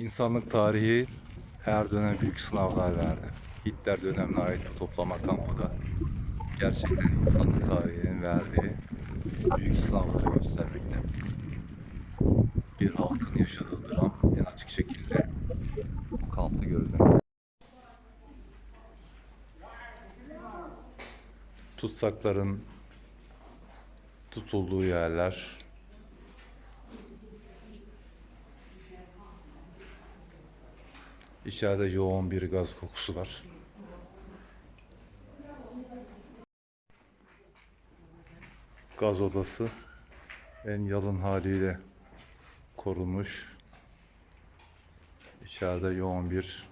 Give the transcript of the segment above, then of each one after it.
İnsanlık tarihi her dönem büyük sınavlar verdi. Hitler dönemine ait bir toplama kampı da gerçekten insanlık tarihinin verdiği büyük sınavları göstermekte. Bir halkın yaşadığı dram en açık şekilde bu kampta görülmekte. Tutsakların tutulduğu yerler İçeride yoğun bir gaz kokusu var. Gaz odası en yalın haliyle korunmuş. İçeride yoğun bir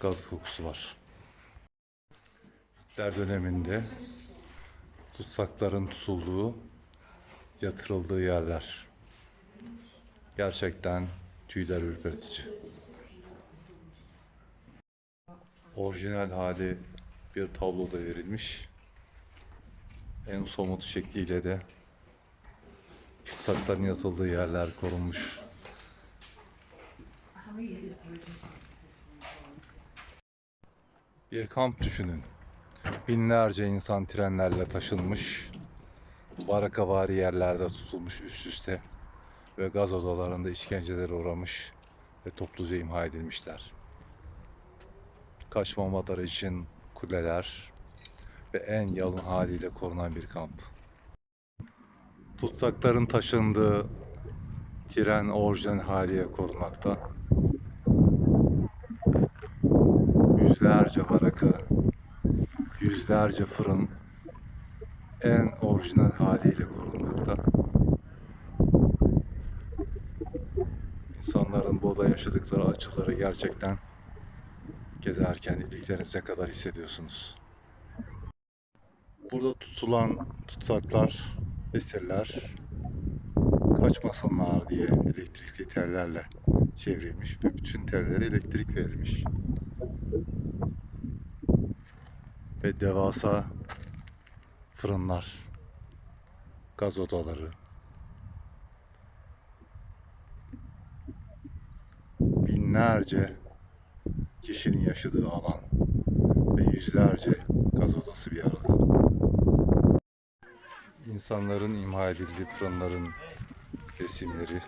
gaz kokusu var. Hitler döneminde tutsakların tutulduğu, yatırıldığı yerler. Gerçekten tüyler ürpertici. Orijinal hali bir tabloda verilmiş. En somut şekliyle de tutsakların yatıldığı yerler korunmuş. Bir kamp düşünün. Binlerce insan trenlerle taşınmış. Barakavari yerlerde tutulmuş üst üste ve gaz odalarında işkencelere uğramış ve topluca imha edilmişler kaçmamaları için kuleler ve en yalın haliyle korunan bir kamp. Tutsakların taşındığı tren orijinal haliyle korunmakta. Yüzlerce baraka, yüzlerce fırın en orijinal haliyle korunmakta. İnsanların burada yaşadıkları acıları gerçekten gezerken iliklerinize kadar hissediyorsunuz. Burada tutulan tutsaklar, esirler kaçmasınlar diye elektrikli tellerle çevrilmiş ve bütün tellere elektrik verilmiş. Ve devasa fırınlar, gaz odaları, binlerce kişinin yaşadığı alan ve yüzlerce gaz odası bir arada. İnsanların imha edildiği fırınların resimleri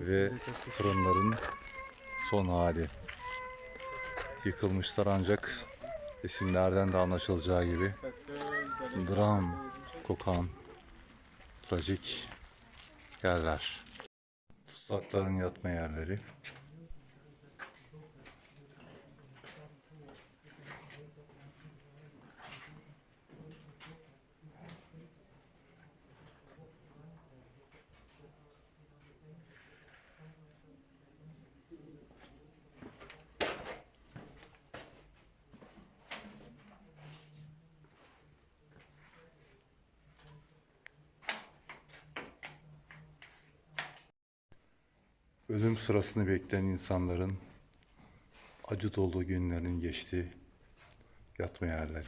ve fırınların son hali. Yıkılmışlar ancak resimlerden de anlaşılacağı gibi dram kokan trajik yerler. Tutsakların yatma yerleri. Ölüm sırasını bekleyen insanların acı dolu günlerin geçtiği yatma yerleri.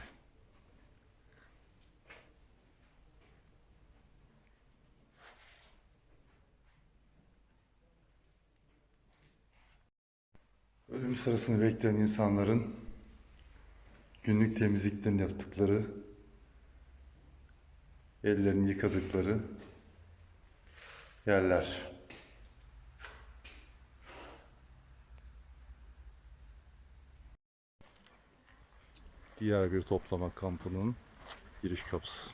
Ölüm sırasını bekleyen insanların günlük temizliklerini yaptıkları, ellerini yıkadıkları yerler. Diğer bir toplama kampının giriş kapısı.